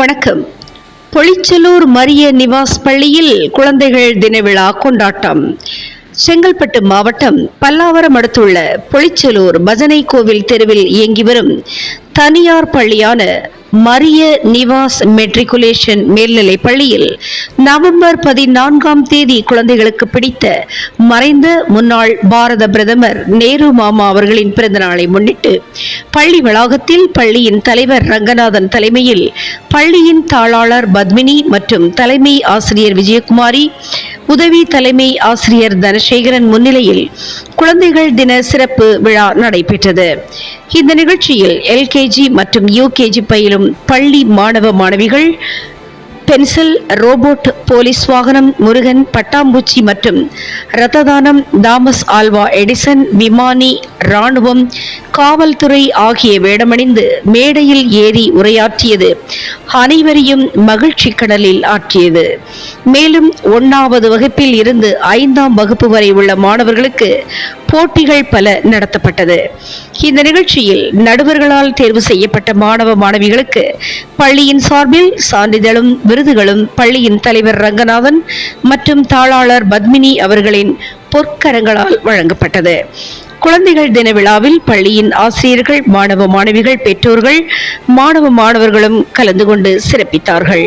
வணக்கம். பொளிச்சலூர் மரிய நிவாஸ் பள்ளியில் குழந்தைகள் தின விழா கொண்டாட்டம். செங்கல்பட்டு மாவட்டம் பல்லாவரம் அடுத்துள்ள பொளிச்சலூர் பஜனை கோவில் தெருவில் இயங்கி வரும் தனியார் பள்ளியான மரிய நிவாஸ் மெட்ரிகுலேஷன் மேல்நிலைப் பள்ளியில் நவம்பர் பதினான்காம் தேதி குழந்தைகளுக்கு பிடித்த மறைந்த முன்னாள் பாரத பிரதமர் நேரு மாமா அவர்களின் பிறந்தநாளை முன்னிட்டு பள்ளி வளாகத்தில் பள்ளியின் தலைவர் ரங்கநாதன் தலைமையில் பள்ளியின் தாளாளர் பத்மினி மற்றும் தலைமை ஆசிரியர் விஜயகுமாரி உதவி தலைமை ஆசிரியர் தனசேகரன் முன்னிலையில் குழந்தைகள் தின சிறப்பு விழா நடைபெற்றது. இந்த நிகழ்ச்சியில் எல்கேஜி மற்றும் யூகேஜி பயிலும் பள்ளி மாணவ மாணவிகள் பென்சில் ரோபோட் போலீஸ் வாகனம் முருகன் பட்டாம்பூச்சி மற்றும் ரத்ததானம் தாமஸ் ஆல்வா எடிசன் விமானி ராணுவம் காவல்துறை ஆகிய வேடமணிந்து மேடையில் ஏறி உரையாற்றியது. அனைவரையும் மகிழ்ச்சி கடலில் ஆற்றியது. மேலும் ஒன்னாவது வகுப்பில் இருந்து ஐந்தாம் வகுப்பு வரை உள்ள மாணவர்களுக்கு போட்டிகள் பல நடத்தப்பட்டது. இந்த நிகழ்ச்சியில் நடுவர்களால் தேர்வு செய்யப்பட்ட மாணவ மாணவிகளுக்கு பள்ளியின் சார்பில் சான்றிதழும் விருதுகளும் பள்ளியின் தலைவர் ரங்கநாதன் மற்றும் தாளாளர் பத்மினி அவர்களின் பொற்கரங்களால் வழங்கப்பட்டது. குழந்தைகள் தின விழாவில் பள்ளியின் ஆசிரியர்கள் மாணவ மாணவிகள் பெற்றோர்கள் மாணவ மாணவர்களும் கலந்து கொண்டு சிறப்பித்தார்கள்.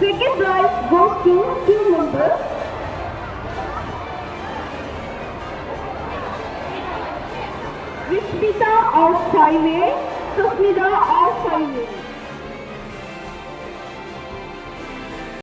Second prize goes to team members, Rishmita of Thailand, Susmita of Thailand.